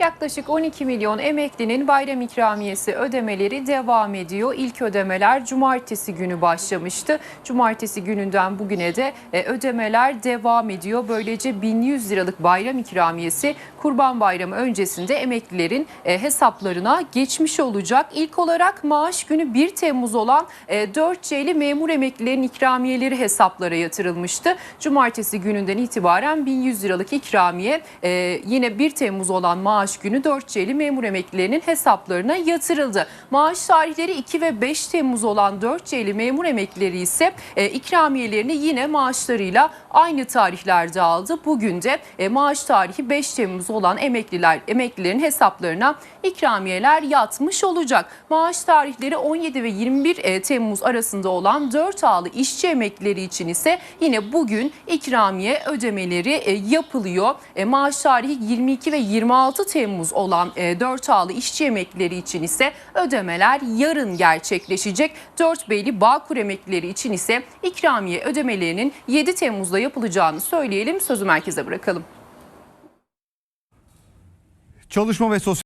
Yaklaşık 12 milyon emeklinin bayram ikramiyesi ödemeleri devam ediyor. İlk ödemeler cumartesi günü başlamıştı. Cumartesi gününden bugüne de e, ödemeler devam ediyor. Böylece 1100 liralık bayram ikramiyesi Kurban Bayramı öncesinde emeklilerin e, hesaplarına geçmiş olacak. İlk olarak maaş günü 1 Temmuz olan e, 4C'li memur emeklilerin ikramiyeleri hesaplara yatırılmıştı. Cumartesi gününden itibaren 1100 liralık ikramiye e, yine 1 Temmuz olan maaş günü 4C'li memur emeklilerinin hesaplarına yatırıldı. Maaş tarihleri 2 ve 5 Temmuz olan 4C'li memur emeklileri ise e, ikramiyelerini yine maaşlarıyla aynı tarihlerde aldı. Bugün de e, maaş tarihi 5 Temmuz olan emekliler emeklilerin hesaplarına ikramiyeler yatmış olacak. Maaş tarihleri 17 ve 21 e, Temmuz arasında olan 4 ağlı işçi emeklileri için ise yine bugün ikramiye ödemeleri e, yapılıyor. E, Maaş tarihi 22 ve 26 Temmuz olan 4 ağlı işçi emeklileri için ise ödemeler yarın gerçekleşecek. 4 beyli Bağkur emeklileri için ise ikramiye ödemelerinin 7 Temmuz'da yapılacağını söyleyelim. Sözü merkeze bırakalım. Çalışma ve Sosyal